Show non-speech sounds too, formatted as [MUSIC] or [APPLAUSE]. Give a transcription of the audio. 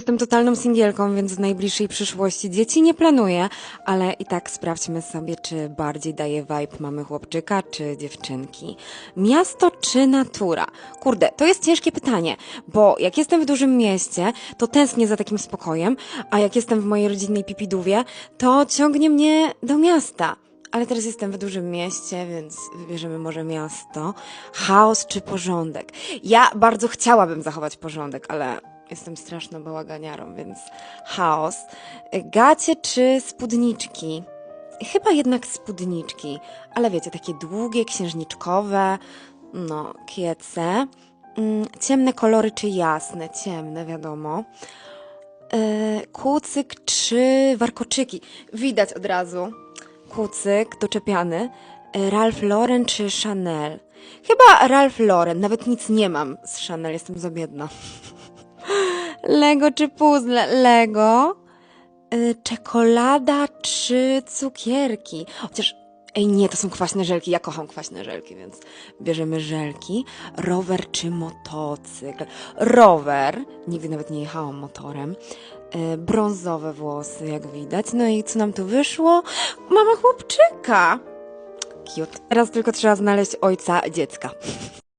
Jestem totalną singielką, więc w najbliższej przyszłości dzieci nie planuję, ale i tak sprawdźmy sobie, czy bardziej daje vibe mamy chłopczyka, czy dziewczynki. Miasto czy natura? Kurde, to jest ciężkie pytanie, bo jak jestem w dużym mieście, to tęsknię za takim spokojem, a jak jestem w mojej rodzinnej Pipidówie, to ciągnie mnie do miasta. Ale teraz jestem w dużym mieście, więc wybierzemy może miasto. Chaos czy porządek? Ja bardzo chciałabym zachować porządek, ale jestem straszną bałaganiarą, więc chaos. Gacie czy spódniczki? Chyba jednak spódniczki, ale wiecie, takie długie, księżniczkowe, no, kiece. Mm, Ciemne kolory czy jasne? Ciemne, wiadomo. E, kucyk czy warkoczyki? Widać od razu. Kucyk doczepiany. Ralph Lauren czy Chanel? Chyba Ralph Lauren. Nawet nic nie mam z Chanel, jestem za biedna. Lego czy puzzle? Lego. E, Czekolada czy cukierki? Chociaż, ej nie, to są kwaśne żelki. Ja kocham kwaśne żelki, więc bierzemy żelki. Rower czy motocykl? Rower. Nigdy nawet nie jechałam motorem. E, Brązowe włosy, jak widać. No i co nam tu wyszło? Mama chłopczyka. Cute. Teraz tylko trzeba znaleźć ojca dziecka. [LAUGHS]